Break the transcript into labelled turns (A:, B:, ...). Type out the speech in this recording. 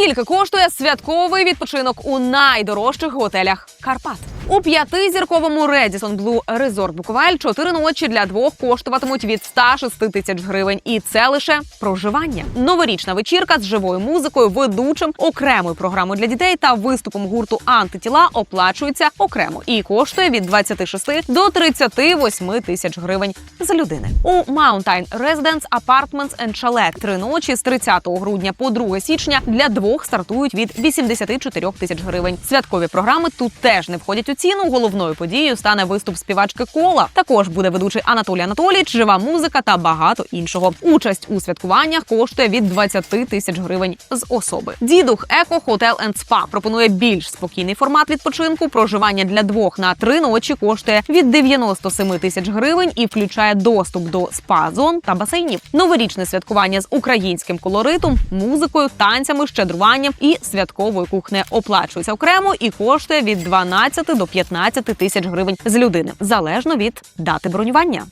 A: Скільки коштує святковий відпочинок у найдорожчих готелях Карпат? У п'ятизірковому Redison Blue Resort Буковель чотири ночі для двох коштуватимуть від 106 тисяч гривень, і це лише проживання. Новорічна вечірка з живою музикою, ведучим, окремою програмою для дітей та виступом гурту антитіла оплачується окремо і коштує від 26 до 38 тисяч гривень з людини. У Mountain Residence Apartments and Chalet три ночі з 30 грудня по 2 січня для двох стартують від 84 тисяч гривень. Святкові програми тут теж не входять у ціну. Головною подією стане виступ співачки кола. Також буде ведучий Анатолій Анатолійович, жива музика та багато іншого. Участь у святкуваннях коштує від 20 тисяч гривень з особи. Дідух Еко Хотел енд Спа пропонує більш спокійний формат відпочинку. Проживання для двох на три ночі коштує від 97 тисяч гривень і включає доступ до спа-зон та басейнів. Новорічне святкування з українським колоритом, музикою, танцями, щедруванням і святковою кухнею оплачується окремо і коштує від 12 до 15 тисяч гривень з людини залежно від дати бронювання.